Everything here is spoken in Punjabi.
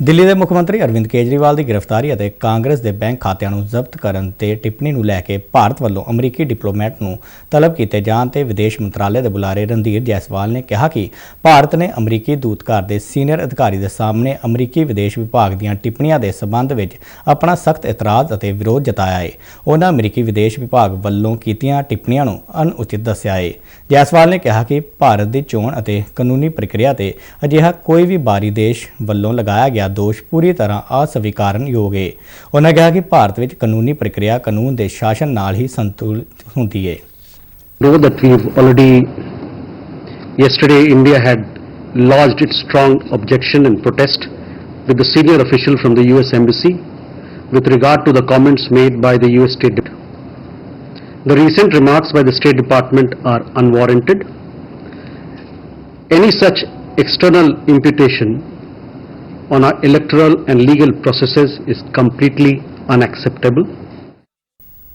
ਦਿੱਲੀ ਦੇ ਮੁੱਖ ਮੰਤਰੀ ਅਰਵਿੰਦ ਕੇਜਰੀਵਾਲ ਦੀ ਗ੍ਰਿਫਤਾਰੀ ਅਤੇ ਕਾਂਗਰਸ ਦੇ ਬੈਂਕ ਖਾਤਿਆਂ ਨੂੰ ਜ਼ਬਤ ਕਰਨ ਤੇ ਟਿੱਪਣੀ ਨੂੰ ਲੈ ਕੇ ਭਾਰਤ ਵੱਲੋਂ ਅਮਰੀਕੀ ਡਿਪਲੋਮੈਟ ਨੂੰ ਤਲਬ ਕੀਤੇ ਜਾਣ ਤੇ ਵਿਦੇਸ਼ ਮੰਤਰਾਲੇ ਦੇ ਬੁਲਾਰੇ ਰਣਧੀਰ ਜੈਸਵਾਲ ਨੇ ਕਿਹਾ ਕਿ ਭਾਰਤ ਨੇ ਅਮਰੀਕੀ ਦੂਤਘਰ ਦੇ ਸੀਨੀਅਰ ਅਧਿਕਾਰੀ ਦੇ ਸਾਹਮਣੇ ਅਮਰੀਕੀ ਵਿਦੇਸ਼ ਵਿਭਾਗ ਦੀਆਂ ਟਿੱਪਣੀਆਂ ਦੇ ਸਬੰਧ ਵਿੱਚ ਆਪਣਾ ਸਖਤ ਇਤਰਾਜ਼ ਅਤੇ ਵਿਰੋਧ ਜਤਾਇਆ ਹੈ ਉਹਨਾਂ ਅਮਰੀਕੀ ਵਿਦੇਸ਼ ਵਿਭਾਗ ਵੱਲੋਂ ਕੀਤੀਆਂ ਟਿੱਪਣੀਆਂ ਨੂੰ ਅਨੁਚਿਤ ਦੱਸਿਆ ਹੈ ਜੈਸਵਾਲ ਨੇ ਕਿਹਾ ਕਿ ਭਾਰਤ ਦੀ ਚੋਣ ਅਤੇ ਕਾਨੂੰਨੀ ਪ੍ਰਕਿਰਿਆ ਤੇ ਅਜਿਹਾ ਕੋਈ ਵੀ ਬਾਹਰੀ ਦੇਸ਼ ਵੱਲੋਂ ਲਗਾਇਆ ਗਿਆ ਦੋਸ਼ ਪੂਰੀ ਤਰ੍ਹਾਂ ਅਸਵੀਕਾਰਨਯੋਗ ਹੈ ਉਹਨਾਂ ਕਿਹਾ ਕਿ ਭਾਰਤ ਵਿੱਚ ਕਾਨੂੰਨੀ ਪ੍ਰਕਿਰਿਆ ਕਾਨੂੰਨ ਦੇ ਸ਼ਾਸਨ ਨਾਲ ਹੀ ਸੰਤੁਲਿਤ ਹੁੰਦੀ ਹੈ know that we've already, yesterday India had lodged its strong objection and protest with the senior official from the US Embassy with regard to the comments made by the US State Department. The recent remarks by the State Department are unwarranted. Any such external imputation on our electoral and legal processes is completely unacceptable.